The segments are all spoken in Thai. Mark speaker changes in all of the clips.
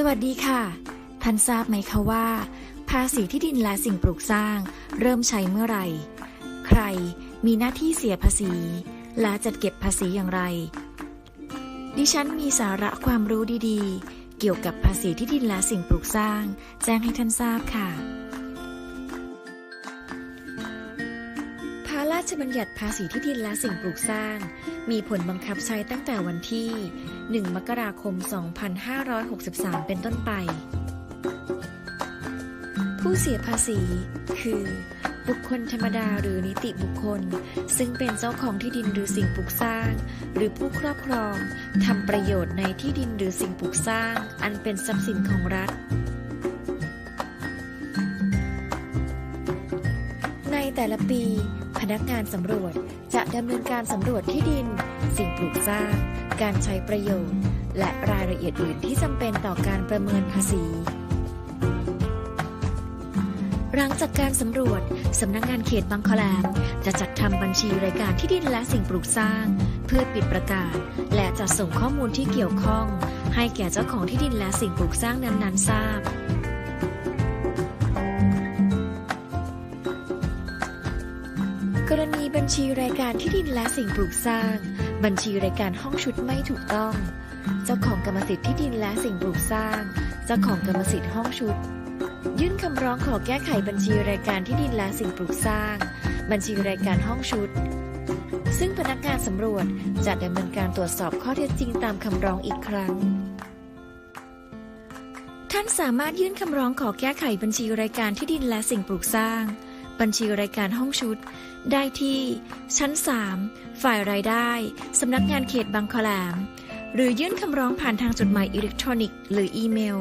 Speaker 1: สวัสดีค่ะ ท่านทราบไหมคะว่า ภาษีที่ดินและสิ่งปลูกสร้าง เริ่มใช้เมื่อไหร่ ใครมีหน้าที่เสียภาษี และจัดเก็บภาษีอย่างไร ดิฉันมีสาระความรู้ดีๆ เกี่ยวกับภาษีที่ดินและสิ่งปลูกสร้าง แจ้งให้ท่านทราบค่ะ พระราชบัญญัติภาษีที่ดินและสิ่งปลูกสร้าง มีผลบังคับใช้ตั้งแต่วันที่ 1 มกราคม 2563 เป็นต้นไป ผู้เสียภาษีคือ บุคคลธรรมดาหรือนิติบุคคล ซึ่งเป็นเจ้าของที่ดินหรือสิ่งปลูกสร้าง หรือผู้ครอบครองทำประโยชน์ในที่ดินหรือสิ่งปลูกสร้าง อันเป็นทรัพย์สินของรัฐในแต่ละปี พนักงานสำรวจจะดำเนินการสำรวจที่ดิน สิ่งปลูกสร้าง การใช้ประโยชน์ และรายละเอียดอื่นที่จำเป็นต่อการประเมินภาษี หลังจากการสำรวจสำนักงงานเขตบางคอแหลมจะจัดทำบัญชีรายการที่ดินและสิ่งปลูกสร้าง เพื่อปิดประกาศ และจัดส่งข้อมูลที่เกี่ยวข้อง ให้แก่เจ้าของที่ดินและสิ่งปลูกสร้างนั้นๆทราบ ชีรายการที่ดินและสิ่งปลูกสร้าง บัญชีรายการห้องชุดไม่ถูกต้อง เจ้าของกรรมสิทธิ์ที่ดินและสิ่งปลูกสร้าง เจ้าของกรรมสิทธิ์ห้องชุด ยื่นคำร้องขอแก้ไขบัญชีรายการที่ดินและสิ่งปลูกสร้าง บัญชีรายการห้องชุด ซึ่งพนักงานสำรวจจะดำเนินการตรวจสอบข้อเท็จจริงตามคำร้องอีกครั้งท่านสามารถยื่นคำร้องขอแก้ไขบัญชีรายการที่ดินและสิ่งปลูกสร้าง บัญชีรายการห้องชุด ได้ที่ ชั้น 3 ฝ่ายรายได้ สำนักงานเขตบางคอแหลมหรือยื่นคำร้องผ่านทางจดหมายอิเล็กทรอนิกส์หรืออีเมล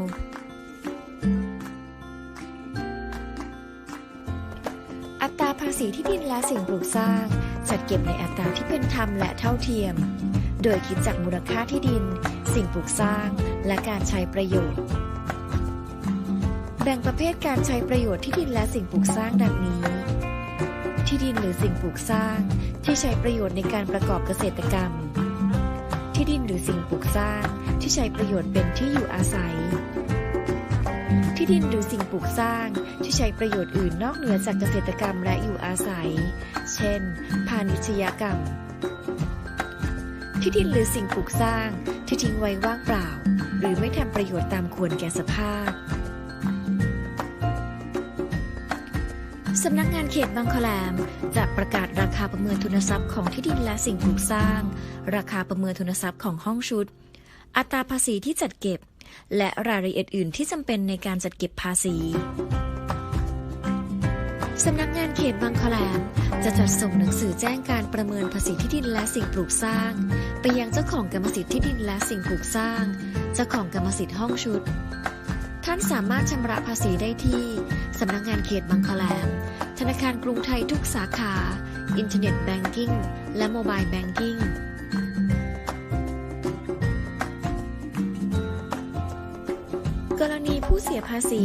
Speaker 1: อัตราภาษีที่ดินและสิ่งปลูกสร้าง จัดเก็บในอัตราที่เป็นธรรมและเท่าเทียม โดยคิดจากมูลค่าที่ดิน สิ่งปลูกสร้าง และการใช้ประโยชน์ แบ่งประเภทการใช้ประโยชน์ที่ดินและสิ่งปลูกสร้างดังนี้ ที่ดินหรือสิ่งปลูกสร้างที่ใช้ประโยชน์ในการประกอบเกษตรกรรม ที่ดินหรือสิ่งปลูกสร้างที่ใช้ประโยชน์เป็นที่อยู่อาศัย ที่ดินหรือสิ่งปลูกสร้างที่ใช้ประโยชน์อื่นนอกเหนือจากเกษตรกรรมและอยู่อาศัย เช่น พาณิชยกรรม ที่ดินหรือสิ่งปลูกสร้างที่ทิ้งไว้ว่างเปล่า หรือไม่ทำประโยชน์ตามควรแก่สภาพ สำนักงานเขตบางคอแหลมจะประกาศราคาประเมินทุนทรัพย์ของที่ดินและสิ่งปลูกสร้าง ราคาประเมินทุนทรัพย์ของห้องชุด อัตราภาษีที่จัดเก็บ และรายละเอียดอื่นที่จำเป็นในการจัดเก็บภาษีสำนักงานเขตบางคอแหลมจะจัดส่งหนังสือแจ้งการประเมินภาษีที่ดินและสิ่งปลูกสร้าง ไปยังเจ้าของกรรมสิทธิ์ที่ดินและสิ่งปลูกสร้าง เจ้าของกรรมสิทธิ์ห้องชุด ท่านสามารถชำระภาษีได้ที่ สำนักงานเขตบางคอแหลมธนาคารกรุงไทยทุกสาขา อินเทอร์เน็ตแบงกิ้ง และโมบายแบงกิ้งกรณีผู้เสียภาษี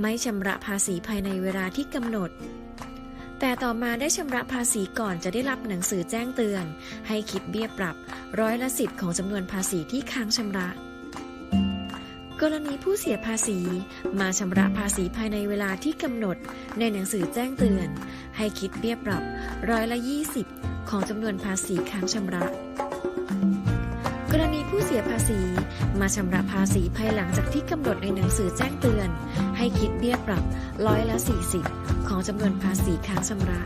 Speaker 1: ไม่ชำระภาษีภายในเวลาที่กำหนด แต่ต่อมาได้ชำระภาษีก่อนจะได้รับหนังสือแจ้งเตือน ให้คิดเบี้ยปรับร้อยละสิบของจำนวนภาษีที่ค้างชำระ กรณีผู้เสียภาษีมาชำระภาษีภายในเวลาที่กำหนดในหนังสือแจ้งเตือน ให้คิดเบี้ยปรับร้อยละ 20 ของจำนวนภาษีค้างชำระ กรณีผู้เสียภาษีมาชำระภาษีภายหลังจากที่กำหนดในหนังสือแจ้งเตือน ให้คิดเบี้ยปรับร้อยละ 40 ของจำนวนภาษีค้างชำระ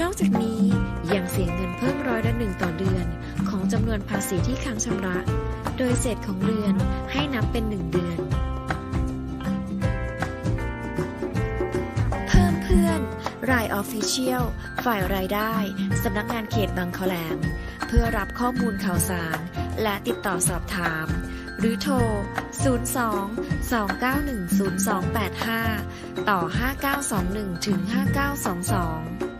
Speaker 1: นอกจากนี้ยังเสียเงินเพิ่มร้อยละหนึ่งต่อเดือน ของจำนวนภาษีที่ค้างชำระ โดยเศษของเดือนให้นับเป็นหนึ่งเดือน เพิ่มเพื่อน รายออฟฟิเชียล ฝ่ายรายได้ สำนักงานเขตบางคอแหลม เพื่อรับข้อมูลข่าวสาร และติดต่อสอบถาม หรือโทร 02 291 0285 ต่อ 5921ถึง5922